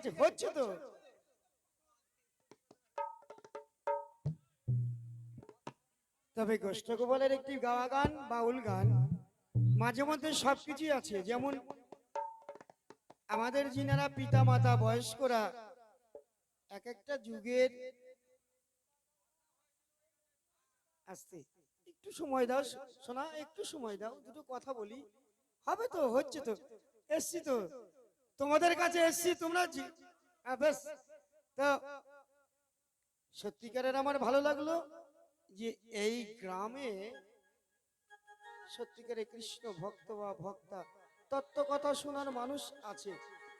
আছে, হচ্ছে তো। তবে গোষ্ঠ গোপালের একটি গাওয়া গান বাউল গান, মাঝে মধ্যে সবকিছুই আছে, যেমন আমাদের যিনারা পিতা মাতা বয়স্করা, এক একটা যুগের আসতে, একটু সময় দাও, শোনা, একটু সময় দাও, দুটো কথা বলি। হবে তো, হচ্ছে তো, এসছি তো। তোমাদের কাছে এসছি, তোমরা সত্যিকারের আমার ভালো লাগল যে এই গ্রামে সত্যিকারে কৃষ্ণ ভক্ত বা ভক্তা তত্ত্ব কথা শোনার মানুষ আছে।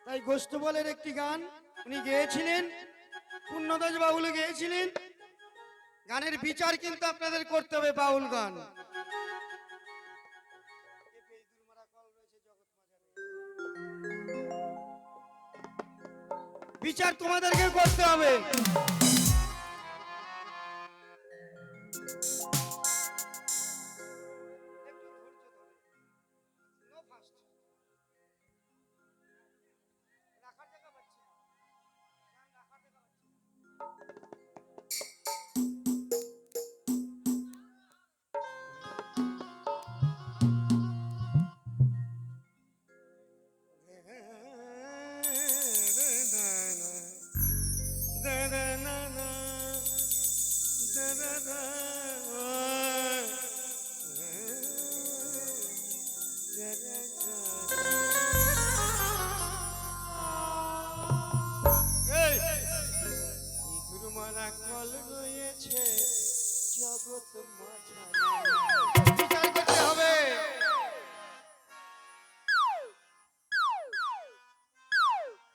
তাই গোষ্ঠবলের একটি গান উনি গেয়েছিলেন, পূর্ণদাস বাউল গেয়েছিলেন। গানের বিচার কিন্তু আপনাদের করতে হবে, বাউল গান। বিচার তোমাদেরকে করতে হবে।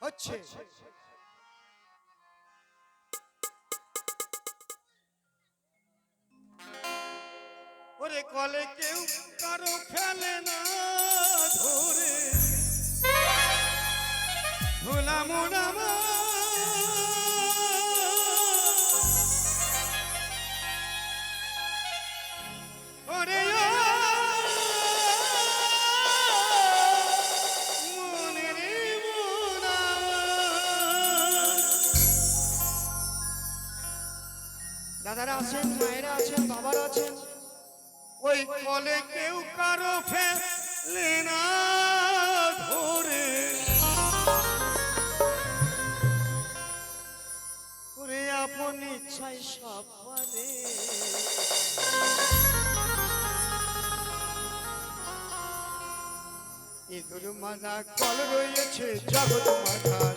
হচ্ছে। ওরে কলে কেউ কারও ফেলে না ধরে। ভোলাম নামা ফেলে না ধরে। ওরে আপন ইচ্ছাই সব মানে ইঁদুর মাদা কল রয়েছে জগৎ মাথার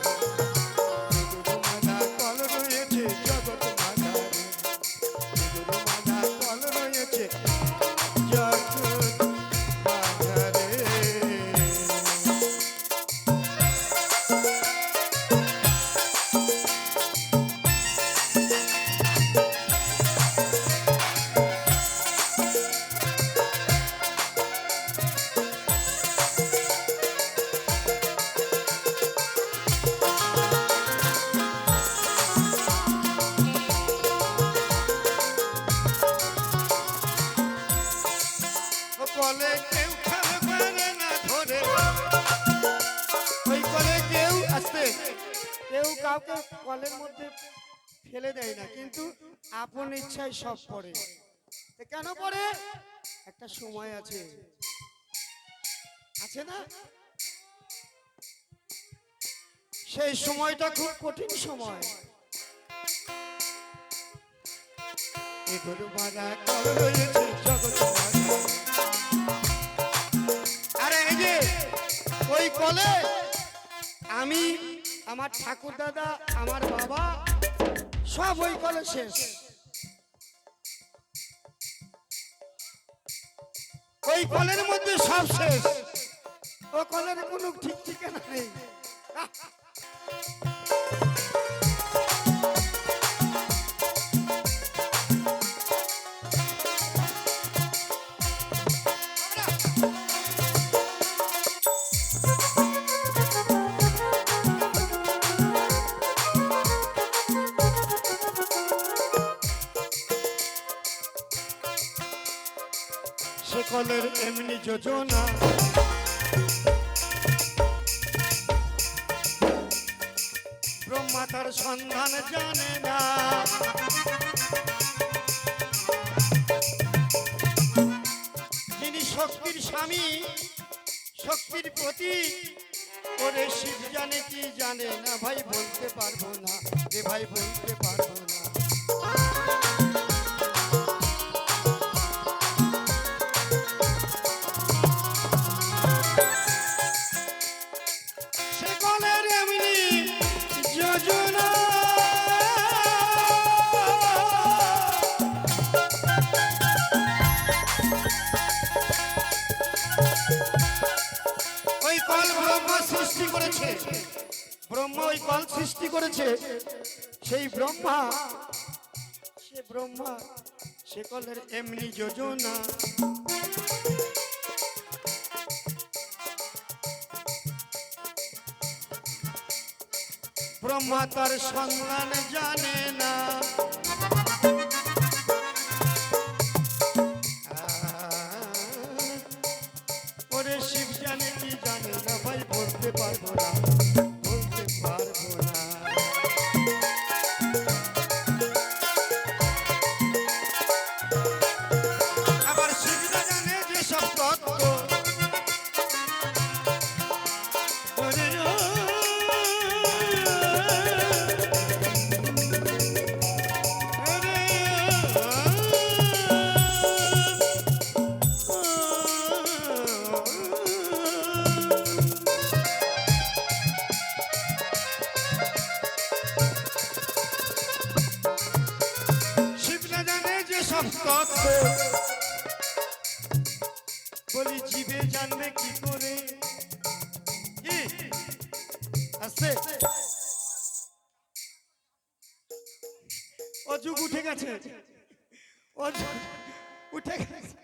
আপন ইচ্ছায় সব তো কেন পড়ে? একটা সময় আছে। আছে না? সেই সময়টা খুব কঠিন সময়। আরে এই যে, ওই কলে আমি, আমার ঠাকুর দাদা আমার বাবা, সব ওই কলে শেষ। ওই কলের মধ্যে সব শেষ। ও কলের কোনো ঠিক ঠিকানা নেই। সকলের এমনি যোজনা। ব্রহ্মা সন্ধান জানে না। যিনি শক্তির স্বামী, শক্তির প্রতি ওরে শিব জানে কি জানে না। ভাই, বলতে পারব না। এ ভাই, বলতে পারব না। ব্রহ্মা ওই কল সৃষ্টি করেছে, সেই ব্রহ্মা, সে ব্রহ্মা, সে কলের এমনি যোজনা। ব্রহ্মা তার সন্ধান জানে না। উঠে গেছে।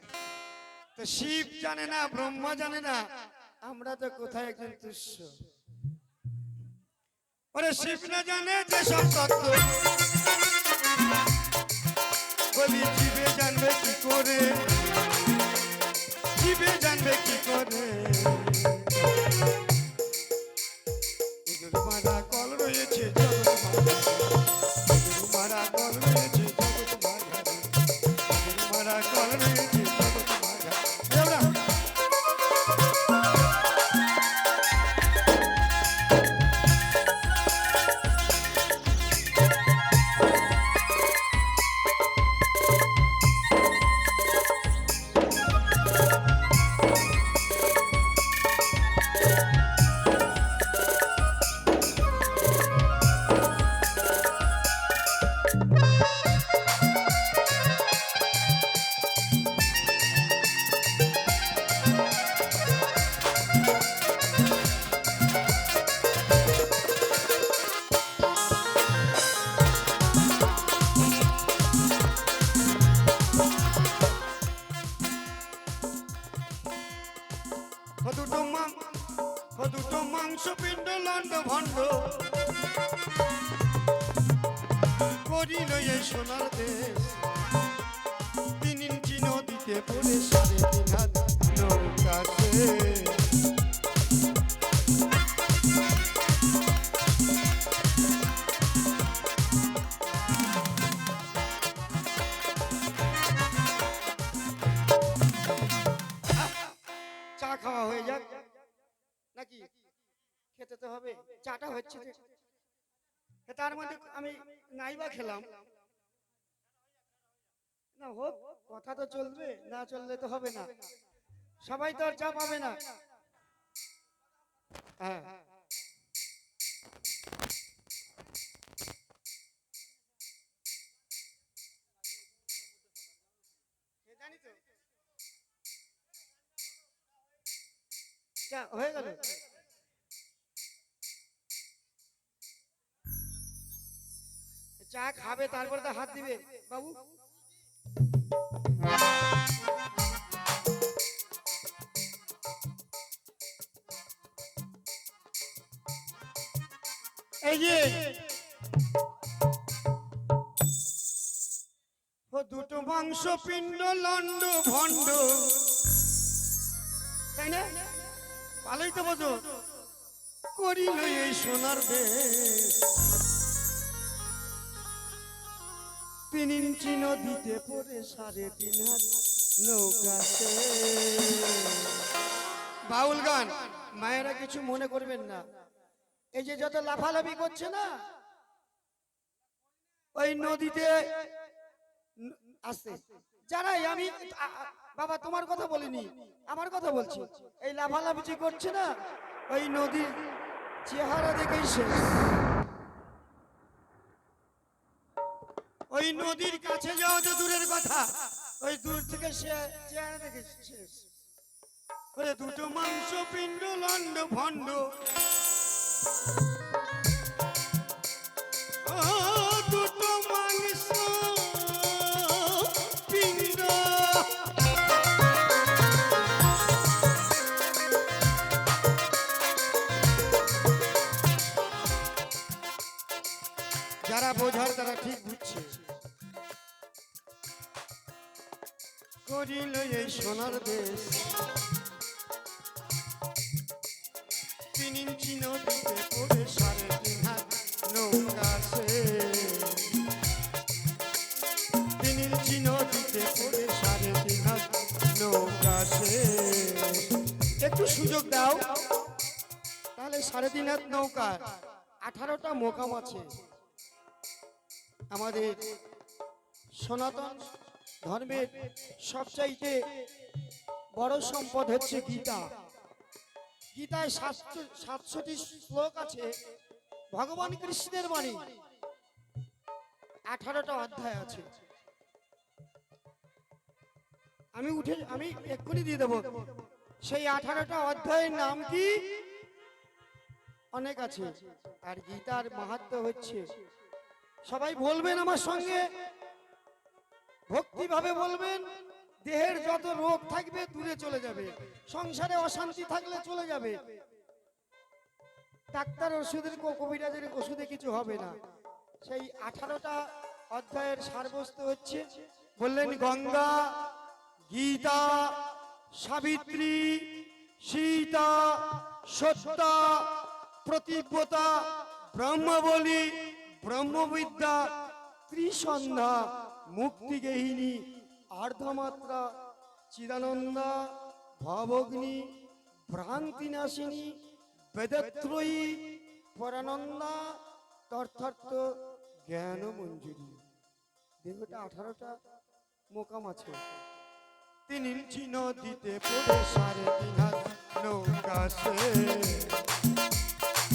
তো শিব জানে না, ব্রহ্মা জানে না, আমরা তো কোথায় একজন তুষ্য ওরে শিব না জানে যে সব তত্ত্ব। বলি, জীবে জানবে কি করে? জীবে জানবে কি করে? নদীতে চললে তো হবে না। সবাই তো আর চা পাবে না। হ্যাঁ। হয়ে গেল। চা খাবে, তারপরে তো হাত দিবে। বাবু। এই যে। ও দুটো মাংস পিণ্ড লন্ড ভণ্ড। তাই না? ভালোই তো বোঝো। করিল এই সোনার বে তিন ইঞ্চি নদীতে পড়ে সাড়ে তিন নৌকাতে বাউল গান, মায়েরা কিছু মনে করবেন না। এই যে যত লাফালাফি করছে না, ওই নদীতে আসতে জানাই আমি বাবা, তোমার কথা বলিনি, আমার কথা বলছি। এই লাফালাফি যে করছে না, ওই নদীর চেহারা দেখেই শেষ। ওই নদীর কাছে যাওয়া তো দূরের কথা, ওই দূর থেকে চেহারা দেখে শেষ। দুটো মাংস, পিণ্ড লন্ড ভণ্ড Thank you. তাহলে সাড়ে তিন হাত নৌকা আঠারোটা মোকাম আছে। আমাদের সনাতন ধর্মের সবচাইতে বড় সম্পদ হচ্ছে গীতা। গীতায় সাতশো সাতশোটি শ্লোক আছে, ভগবান কৃষ্ণের বাণী। আঠারোটা অধ্যায় আছে। আমি উঠে, আমি এক্ষুনি দিয়ে দেবো। সেই আঠারোটা অধ্যায়ের নাম কি? অনেক আছে। আর গীতার মাহাত্ম হচ্ছে, সবাই বলবেন আমার সঙ্গে? ভক্তিভাবে বলবেন? দেহের যত রোগ থাকবে, দূরে চলে যাবে। সংসারে অশান্তি থাকলে চলে যাবে। ডাক্তার ওষুধের কবিরাজের ওষুধে কিছু হবে না। সেই আঠারোটা অধ্যায়ের সারবস্তু হচ্ছে, বললেন, গঙ্গা, গীতা, সাবিত্রী, সীতা, সত্তা প্রতিব্যতা ব্রহ্মবলী, ব্রহ্মবিদ্যা, ত্রিসন্ধ্যা মুক্তিগেহিনী আর্ধমাত্রা, চিদানন্দা, ভবগ্নি, ভ্রান্তিনাশিনী, বেদত্রয়ী, পরানন্দা তর্থার্থ জ্ঞান মঞ্জুরি দেখোটা আঠারোটা মোকাম আছে। তিন ইঞ্চি নদীতে পড়ে সাড়ে তিন হাত নৌকা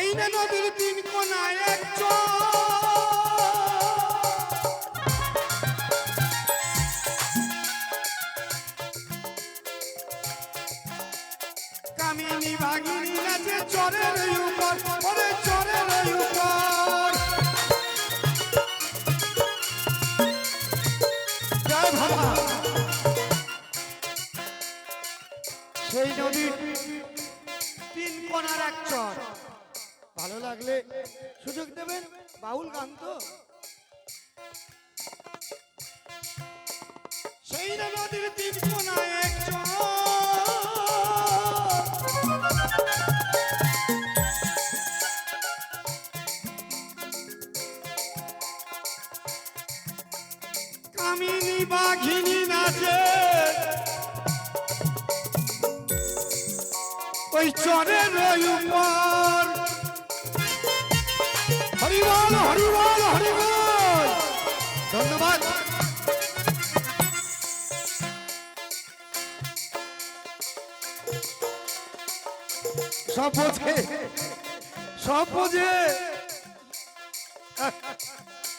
সেই না নদীর তিন কোনায় কামিনী ভাগিনী নাচে চরের উপর ওরে চরের উপর সেই নদীর তিন কোনার এক চর। ভালো লাগলে সুযোগ দেবেন বাউল গান তো। সেই নদীর তিন কোনায় কামিনী বাঘিনী নাচে। ওই চরের উপর। হরিবল হরিবল হরিবল। ধন্যবাদ। সব বোঝে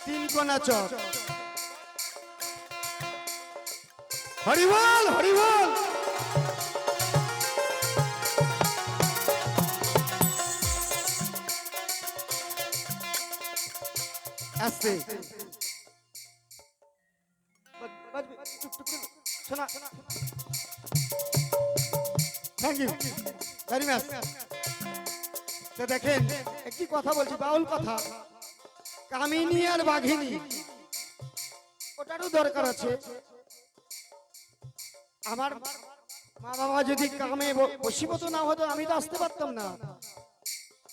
তিন কোনা চর হরিবল হরিবল। শোনা। থ্যাংক ইউ ভেরি মাচ তো দেখেন একটি কথা বলছি? বাউল কথা। কামিনী আর বাঘিনী। ওটারও দরকার আছে। আমার মা বাবা যদি কামে ব- না হতো, আমি তো আসতে পারতাম না।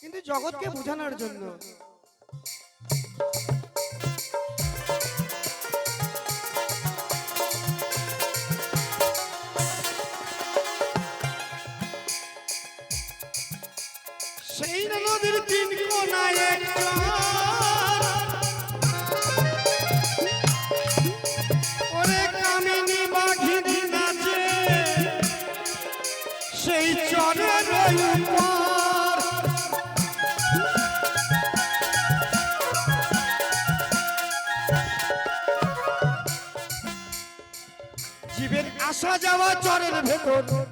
কিন্তু জগৎকে বোঝানোর জন্য চরের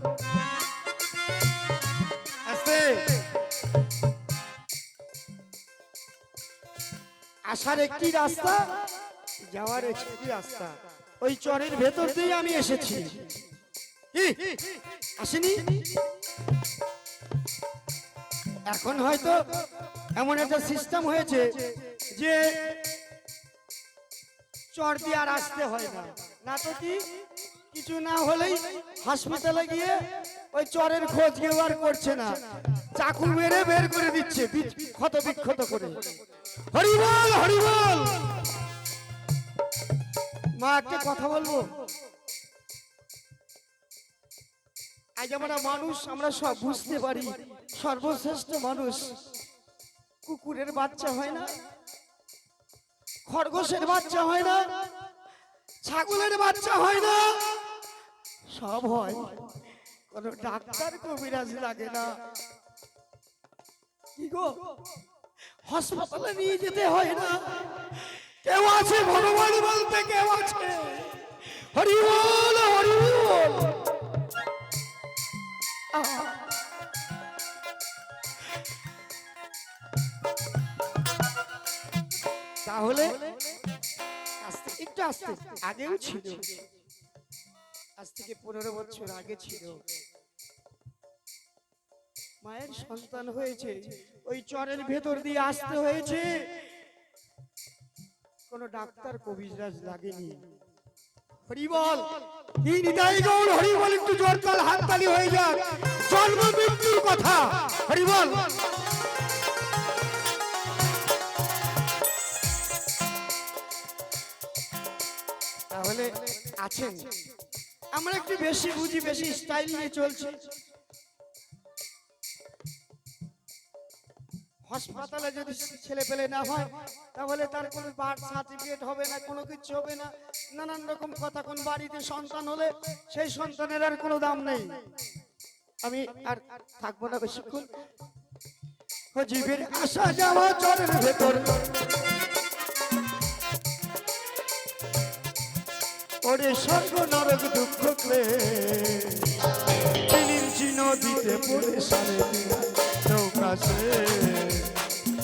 ভেতর আসার একটি রাস্তা, যাওয়ার একটি রাস্তা। ওই চরের ভেতর দিয়ে আমি এসেছি। আসেনি? এখন হয়তো এমন একটা সিস্টেম হয়েছে যে চর দিয়ে আর আসতে হয় না তো কি? কিছু না হলেই হসপিটালে গিয়ে ওই চরের খোঁজ কেউ আর করছে না। চাকু মেরে বের করে দিচ্ছে ক্ষত বিক্ষত করে। হরিবল হরিবল মা, একটা কথা বলব? আজ আমরা মানুষ, আমরা সব বুঝতে পারি, সর্বশ্রেষ্ঠ মানুষ কুকুরের বাচ্চা হয় না, খরগোশের বাচ্চা হয় না, ছাগলের বাচ্চা হয় না। সব হয়। কোন ডাক্তার কবিরাজ লাগে না। কি গো? হাসপাতালে নিয়ে যেতে হয় না। কেউ আছে ভগবান বলতে কেউ আছে। হরি বল হরি বল। তাহলে আস্তে, একটু আস্তে, আগেও ছিল। আজ থেকে পনেরো বছর আগে ছিল। মায়ের সন্তান হয়েছে, ওই চরের ভেতর দিয়ে আসতে হয়েছে। কোন ডাক্তার কবিরাজ লাগেনি। হরিবল কি হরিবল একটু জোর তাল হাত তালি হয়ে যাক। জন্ম মৃত্যুর কথা হরিবল তাহলে আছেন। আমরা একটু বেশি বুঝি, বেশি স্টাইল নিয়ে চলছি। হাসপাতালে যদি ছেলে পেলে না হয়, তাহলে তার কোনো বার্থ সার্টিফিকেট হবে না, কোনো কিছু হবে না। নানান রকম কথা, কোন বাড়িতে সন্তান হলে সেই সন্তানের আর কোনো দাম নেই। আমি আর থাকব না বেশিক্ষণ। জীবের আসা যাওয়া চরের ভেতর। ওরে স্বর্গ, নরক, দুঃখ ক্লে তিনিঞ্চি নদীতে পড়ে সারে দিনা নৌকা সে।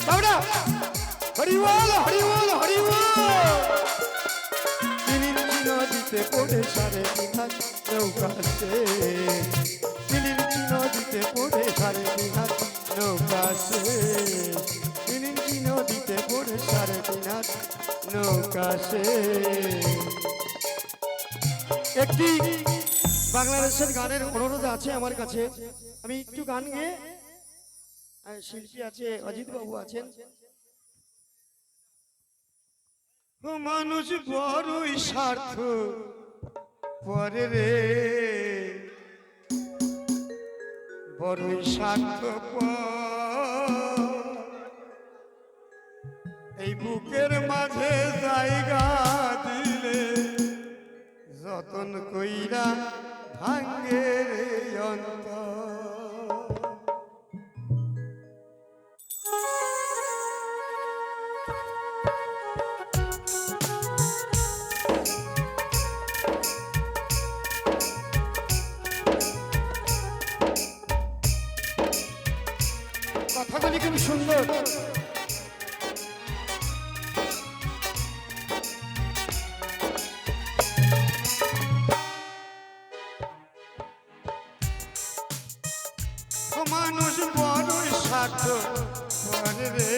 বাবরা হরিবল হরিবল হরিবল তিনিঞ্চি নদীতে পড়ে সারে দিনা নৌকা সে। তিনিঞ্চি নদীতে পড়ে সারে তিনিঞ্চি নদীতে পড়ে সারে দিনা নৌকা সে। একটি বাংলাদেশের গানের অনুরোধ আছে আমার কাছে। আমি একটু গান গেয়ে শিল্পী আছে অজিত বাবু আছেন মানুষ বড়ই স্বার্থ, পরে রে। বড়ই স্বার্থ এই বুকের মাঝে জায়গা যতন কইরা ভাঙ্গে রে অন্তর। রে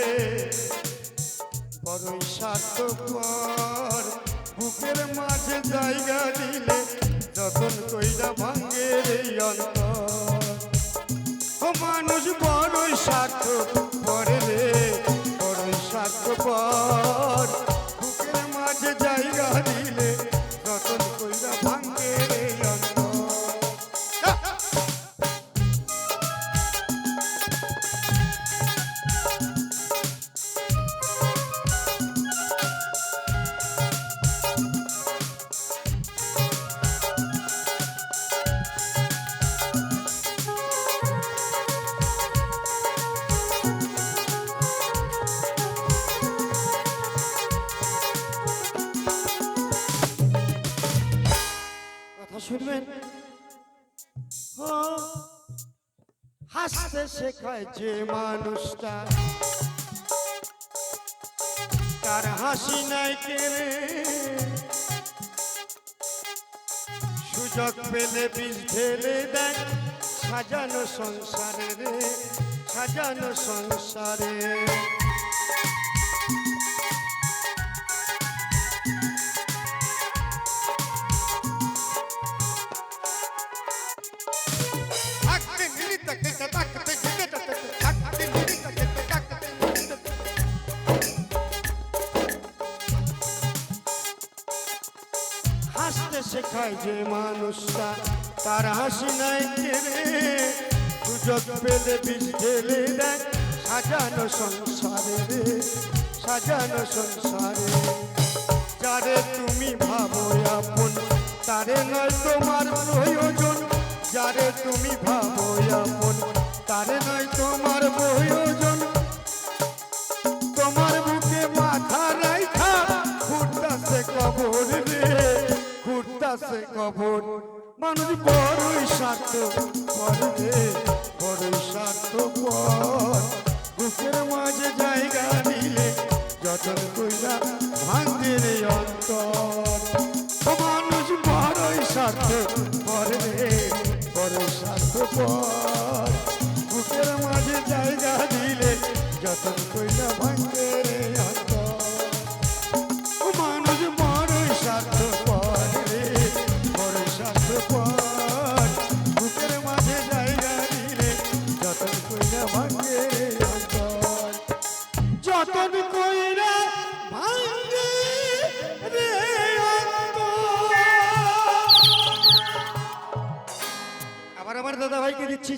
বড়ই স্বার্থপর বুকের মাঝে জায়গা দিলে যতন কইরা ভাঙ্গে শেখায় যে মানুষটা। তার হাসি নাই কেড়ে? সুযোগ পেলে বিষ ঢেলে দেয়। সাজানো সংসারে রে, সাজানো সংসারে। হাসতে যে মানুষটা? তার হাসি নাই কেড়ে। সুযোগ পেলে বিষ ঢেলে দেয়। সাজানো সংসারে রে, সাজানো সংসারে। যারে তুমি ভাবো আপন, তারে নয় তোমার প্রয়োজন। যারে তুমি ভাবো আপন, তারে নয় তোমার প্রয়োজন। ঘুরতাছে কবর। মানুষ বড়ই স্বার্থ পর বড়ই স্বার্থ বুকের মাঝে জায়গা দিলে যতন কইরা ভাঙবে রে অন্তর। মানুষ বড়ই স্বার্থ পর বড়ই স্বার্থ পর বুকের মাঝে জায়গা দিলে যতন কইরা ভাঙবে রে অন্তর। সবাইকে দিচ্ছি